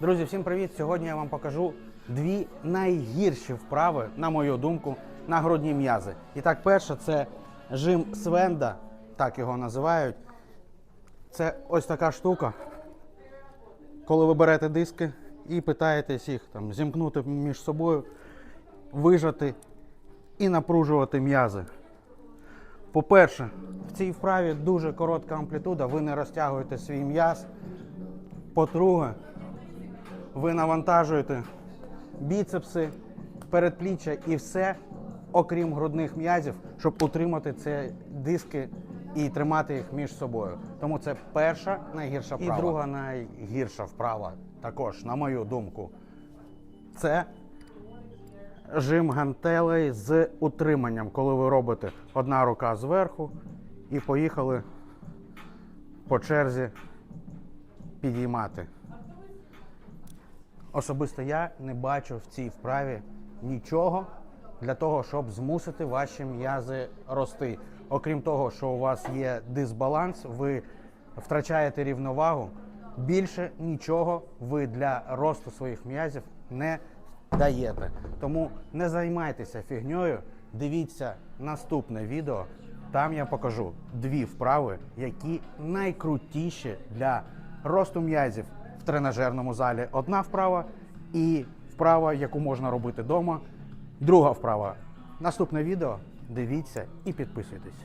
Друзі, всім привіт! Сьогодні я вам покажу дві найгірші вправи, на мою думку, на грудні м'язи. І так, перше це жим Свенда, так його називають. Це ось така штука, коли ви берете диски і питаєтесь їх там зімкнути між собою, вижати і напружувати м'язи. По-перше, в цій вправі дуже коротка амплітуда, ви не розтягуєте свій м'яз. По-друге, ви навантажуєте біцепси, передпліччя і все, окрім грудних м'язів, щоб утримати ці диски і тримати їх між собою. Тому це перша найгірша вправа. І друга найгірша вправа, також, на мою думку, це жим гантелей з утриманням, коли ви робите одна рука зверху і поїхали по черзі підіймати. Особисто я не бачу в цій вправі нічого для того, щоб змусити ваші м'язи рости. Окрім того, що у вас є дисбаланс, ви втрачаєте рівновагу. Більше нічого ви для росту своїх м'язів не даєте. Тому не займайтеся фігньою. Дивіться наступне відео. Там я покажу дві вправи, які найкрутіші для росту м'язів тренажерному залі. Одна вправа і вправа, яку можна робити вдома. Друга вправа. Наступне відео. Дивіться і підписуйтесь.